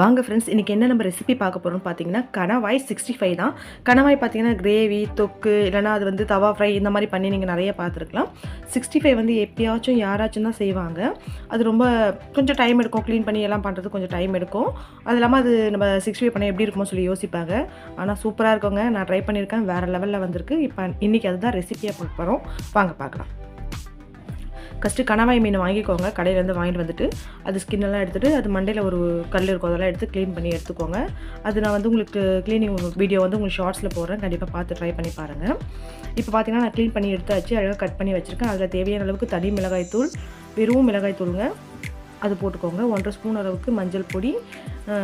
வாங்க ஃப்ரெண்ட்ஸ் இன்றைக்கி என்ன நம்ம ரெசிபி பார்க்க போகிறோம்னு பார்த்தீங்கன்னா கணவாய் சிக்ஸ்டி ஃபைவ் தான். கணவாய் பார்த்தீங்கன்னா கிரேவி தொக்கு இல்லைனா அது வந்து தவா ஃப்ரை இந்த மாதிரி பண்ணி நீங்கள் நிறைய பார்த்துருக்கலாம். சிக்ஸ்டி ஃபைவ் வந்து எப்பயாச்சும் யாராச்சும் தான் செய்வாங்க. அது ரொம்ப கொஞ்சம் டைம் எடுக்கும். க்ளீன் பண்ணி எல்லாம் பண்ணுறது கொஞ்சம் டைம் எடுக்கும். அது இல்லாமல் அது நம்ம சிக்ஸ்டி ஃபைவ் பண்ண எப்படி இருக்குமோ சொல்லி யோசிப்பாங்க. ஆனால் சூப்பராக இருக்குங்க. நான் ட்ரை பண்ணியிருக்கேன். வேறு லெவலில் வந்திருக்கு. இப்போ இன்றைக்கி அதுதான் ரெசிபியாக பார்க்க போகிறோம் வாங்க பார்க்கலாம். ஃபஸ்ட்டு கணவாய் மீன் வாங்கிக்கோங்க. கடையிலேருந்து வாங்கிட்டு வந்துட்டு அது ஸ்கின்னெல்லாம் எல்லாம் எடுத்துகிட்டு அது மண்டையில் ஒரு கல் இருக்கும். அதெல்லாம் எடுத்து க்ளீன் பண்ணி எடுத்துக்கோங்க. அது நான் வந்து உங்களுக்கு க்ளீனிங் வீடியோ வந்து உங்களுக்கு ஷார்ட்ஸில் போடுறேன். கண்டிப்பாக பார்த்து ட்ரை பண்ணி பாருங்கள் இப்போ பார்த்தீங்கன்னா நான் க்ளீன் பண்ணி எடுத்தாச்சு. அழகாக கட் பண்ணி வச்சுருக்கேன். அதில் தேவையான அளவுக்கு தனி மிளகாய் தூள் வெறும் மிளகாய் தூளுங்க. அது போட்டுக்கோங்க. ஒன்றரை ஸ்பூன் அளவுக்கு மஞ்சள் பொடி.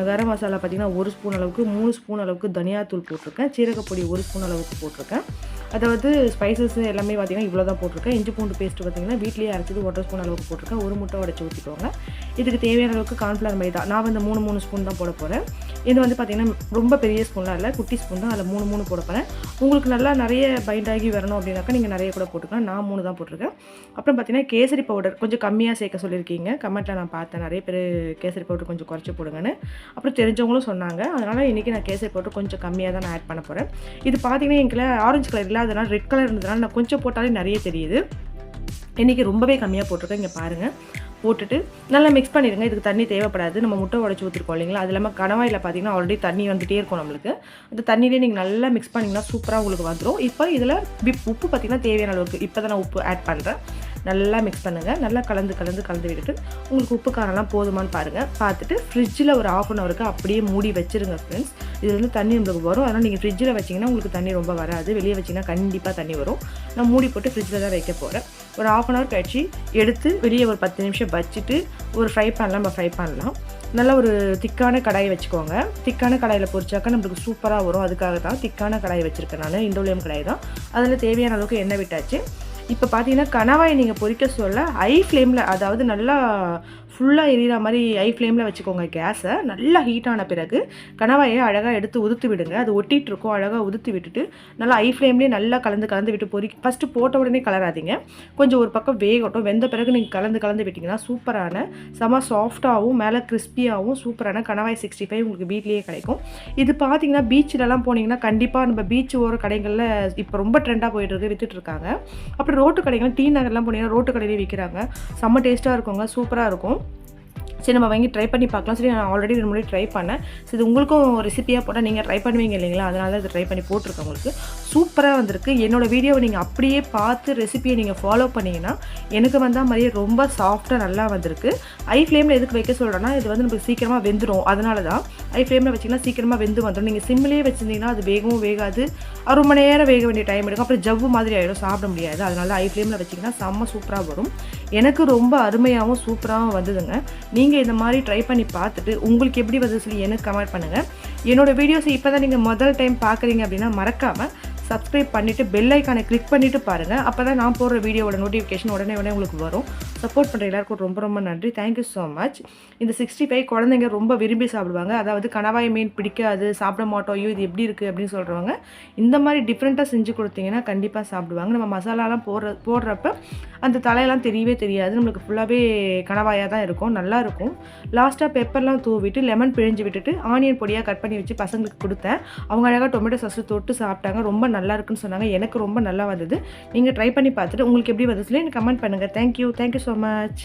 கரம் மசாலா பார்த்தீங்கன்னா ஒரு ஸ்பூன் அளவுக்கு மூணு ஸ்பூன் அளவுக்கு தனியாத்தூள் போட்டிருக்கேன். சீரகப்பொடி ஒரு ஸ்பூன் அளவுக்கு போட்டிருக்கேன். அதாவது ஸ்பைசஸ் எல்லாமே பார்த்தீங்கன்னா இவ்வளோ தான் போட்டிருக்கேன். இஞ்சி பூண்டு பேஸ்ட் பார்த்தீங்கன்னா வீட்லேயே அரைச்சது ஒன்றரை ஸ்பூன் அளவுக்கு போட்டிருக்கேன். ஒரு முட்டை உடச்சி ஊற்றிக்கோங்க இதுக்கு தேவையான அளவுக்கு கார்ன்ஃப்ளவர் மைதா. நான் வந்து மூணு மூணு ஸ்பூன் தான் போட போகிறேன் இது வந்து பார்த்திங்கன்னா ரொம்ப பெரிய ஸ்பூன்லாம் இல்லை குட்டி ஸ்பூன் தான். அதில் மூணு மூணு போட போகிறேன் உங்களுக்கு நல்லா நிறைய பைண்ட் ஆகி வரணும் அப்படின்னாக்கா நீங்கள் நிறைய கூட போட்டுக்கலாம். நான் மூணு தான் போட்டிருக்கேன். அப்புறம் பார்த்திங்கன்னா கேசரி பவுடர் கொஞ்சம் கம்மியாக சேர்க்க சொல்லியிருக்கீங்க. கமெண்ட்டில் நான் பார்த்தேன். நிறைய பேர் கேசரி பவுடர் கொஞ்சம் குறைச்சி போடுங்கன்னு. அப்புறம் தெரிஞ்சவங்களும் சொன்னாங்க. அதனால் இன்றைக்கி நான் கேசரி பவுடர் கொஞ்சம் கம்மியாக தான் நான் ஆட் பண்ண போகிறேன் இது பார்த்தீங்கன்னா எங்களை ஆரஞ்சு கலர் இல்லாதனால ரெட் கலர் இருந்ததுனால நான் கொஞ்சம் போட்டாலே நிறைய தெரியுது. இன்றைக்கி ரொம்பவே கம்மியாக போட்டிருக்கேன். இங்கே பாருங்கள் போட்டுட்டு நல்லா மிக்ஸ் பண்ணிடுங்க. இதுக்கு தண்ணி தேவைப்படாது. நம்ம முட்டை உடச்சி ஊற்றிருக்கோம் இல்லைங்களா? அது இல்லாமல் கணவாயில் பார்த்தீங்கன்னா ஆல்ரெடி தண்ணி வந்துகிட்டே இருக்கும் நம்மளுக்கு. அந்த தண்ணியிலே நீங்கள் நல்லா மிக்ஸ் பண்ணிங்கன்னா சூப்பராக உங்களுக்கு வந்துடும் இப்போ இதில் உப்பு பார்த்தீங்கன்னா தேவையான அளவுக்கு. இப்போ தான் நான் உப்பு ஆட் பண்ணுறேன் நல்லா மிக்ஸ் பண்ணுங்கள் நல்லா கலந்து கலந்து கலந்து விட்டுட்டு உங்களுக்கு உப்பு காரம்லாம் போதுமான்னு பாருங்கள் பார்த்துட்டு ஃப்ரிட்ஜில் ஒரு ஆஃப் அன் ஹவருக்கு அப்படியே மூடி வச்சிருங்க ஃப்ரெண்ட்ஸ் இதுலேருந்து தண்ணி உங்களுக்கு வரும். அதனால் நீங்கள் ஃப்ரிட்ஜில் வச்சிங்கன்னா உங்களுக்கு தண்ணி ரொம்ப வராது. வெளியே வச்சிங்கன்னா கண்டிப்பாக தண்ணி வரும். நான் மூடி போட்டு ஃப்ரிட்ஜில் தான் வைக்க போகிறேன் ஒரு ஆஃப் அன் ஹவர் கழிச்சு எடுத்து வெளியே ஒரு பத்து நிமிஷம் வச்சுட்டு ஒரு ஃப்ரை பண்ணலாம் நம்ம ஃப்ரை பண்ணலாம். நல்ல ஒரு திக்கான கடாயை வச்சுக்கோங்க. திக்கான கடாயில் பொரிச்சாக்கா நம்மளுக்கு சூப்பராக வரும். அதுக்காக தான் திக்கான கடாயை வச்சுருக்கேன் நான். இண்டோலியம் கடாய் தான். அதில் தேவையான அளவுக்கு எண்ணெய் விட்டாச்சு. இப்போ பார்த்தீங்கன்னா கணவாயை நீங்கள் பொரிக்க சொல்ல ஹை ஃப்ளேமில் அதாவது நல்லா ஃபுல்லாக எரியிற மாதிரி ஐ ஃப்ளேமில் வச்சுக்கோங்க கேஸை நல்லா ஹீட் ஆன பிறகு கணவாயை அழகாக எடுத்து உதுத்து விடுங்க. அது ஒட்டிகிட்டு இருக்கும். அழகாக உதுத்து விட்டுட்டு நல்லா ஐ ஃப்ளேம்லேயே நல்லா கலந்து கலந்து விட்டு பொறி ஃபஸ்ட்டு போட்ட உடனே கலராதீங்க. கொஞ்சம் ஒரு பக்கம் வேகட்டும். வெந்த பிறகு நீங்கள் கலந்து கலந்து விட்டிங்கன்னா சூப்பரான செம சாஃப்டாகவும் மேலே கிறிஸ்பியாகவும் சூப்பரான கணவாய் சிக்ஸ்டி ஃபைவ் உங்களுக்கு வீட்லேயே கிடைக்கும். இது பார்த்தீங்கன்னா பீச்சிலலாம் போனீங்கன்னா கண்டிப்பாக நம்ம பீச் ஓர கடைகளில் இப்போ ரொம்ப ட்ரெண்டாக போயிட்டு இருக்கு வித்துட்டு இருக்காங்க. அப்புறம் ரோட்டு கடைகள் டீ நகர்லாம் போனீங்கன்னா ரோட்டு கடையிலே விற்கிறாங்க செம்ம டேஸ்ட்டாக இருக்குங்க. சூப்பராக இருக்கும். சரி நம்ம வாங்கி ட்ரை பண்ணி பார்க்கலாம். சரி நான் ஆல்ரெடி ரெண்டு முன்னாடி ட்ரை பண்ணேன். சரி இது உங்களுக்கும் ரெசிபியாக போட்டால் நீங்கள் ட்ரை பண்ணுவீங்க இல்லைங்களா? அதனால தான் இது ட்ரை பண்ணி போட்டிருக்கேன் உங்களுக்கு. சூப்பராக வந்திருக்கு. என்னோடய வீடியோவை நீங்கள் அப்படியே பார்த்து ரெசிபியை நீங்கள் ஃபாலோ பண்ணிங்கன்னா எனக்கு வந்தால் மாதிரியே ரொம்ப சாஃப்டாக நல்லா வந்திருக்கு. ஐ ஃப்ளேமில் எதுக்கு வைக்க சொல்கிறேன்னா இது வந்து நமக்கு சீக்கிரமாக வெந்துடும் அதனால தான் ஐ ஃப்ளேமில் வச்சிங்கன்னா சீக்கிரமாக வெந்து வந்துடும் நீங்கள் சிம்லேயே வச்சுருந்தீங்கன்னா அது வேகவும் வேகாது. ரொம்ப நேரம் வேக வேண்டிய டைம் எடுக்கும். அப்புறம் ஜவ்வு மாதிரி ஆகிடும் சாப்பிட முடியாது. அதனால ஐ ஃப்ளேமில் வச்சிங்கன்னா செம்ம சூப்பராக வரும். எனக்கு ரொம்ப அருமையாகவும் சூப்பராகவும் வந்ததுங்க. நீங்கள் இந்த மாதிரி ட்ரை பண்ணி பார்த்துட்டு உங்களுக்கு எப்படி வந்து சொல்லி எனக்கு கமெண்ட் பண்ணுங்கள் என்னோடய வீடியோஸை இப்போ தான் நீங்கள் முதல் டைம் பார்க்குறீங்க அப்படின்னா மறக்காமல் சப்ஸ்கிரைப் பண்ணிவிட்டு பெல் ஐக்கானை கிளிக் பண்ணிவிட்டு பாருங்கள் அப்போ தான் நான் போடுற வீடியோவோட நோட்டிஃபிகேஷன் உடனே உடனே உங்களுக்கு வரும். சப்போர்ட் பண்ணுற எல்லாருக்கும் ரொம்ப ரொம்ப நன்றி. தேங்க்யூ ஸோ மச் இந்த சிக்ஸ்டி ஃபைவ் குழந்தைங்க ரொம்ப விரும்பி சாப்பிடுவாங்க. அதாவது கணவாய் மீன் பிடிக்காது சாப்பிட மாட்டோம் ஐயோ இது எப்படி இருக்குது அப்படின்னு சொல்கிறவங்க இந்த மாதிரி டிஃப்ரெண்ட்டாக செஞ்சு கொடுத்தீங்கன்னா கண்டிப்பாக சாப்பிடுவாங்க. நம்ம மசாலாலாம் போடுற போடுறப்ப அந்த தலையெல்லாம் தெரியவே தெரியாது. நம்மளுக்கு ஃபுல்லாகவே கணவாயாக தான் இருக்கும். நல்லா இருக்கும். லாஸ்ட்டாக பெப்பர்லாம் தூவிட்டு லெமன் பிழிஞ்சு விட்டுட்டு ஆனியன் பொடியாக கட் பண்ணி வச்சு பசங்களுக்கு கொடுத்தேன். அவங்க அழகாக டொமேட்டோ சாஸ் தொட்டு சாப்பிட்டாங்க. ரொம்ப நல்லா இருக்குன்னு சொன்னாங்க. எனக்கு ரொம்ப நல்லா வந்தது. நீங்கள் ட்ரை பண்ணி பார்த்துட்டு உங்களுக்கு எப்படி வந்து சொல்லி எனக்கு கமெண்ட் பண்ணுங்கள் தேங்க்யூ தேங்க்யூ ஸோ மச்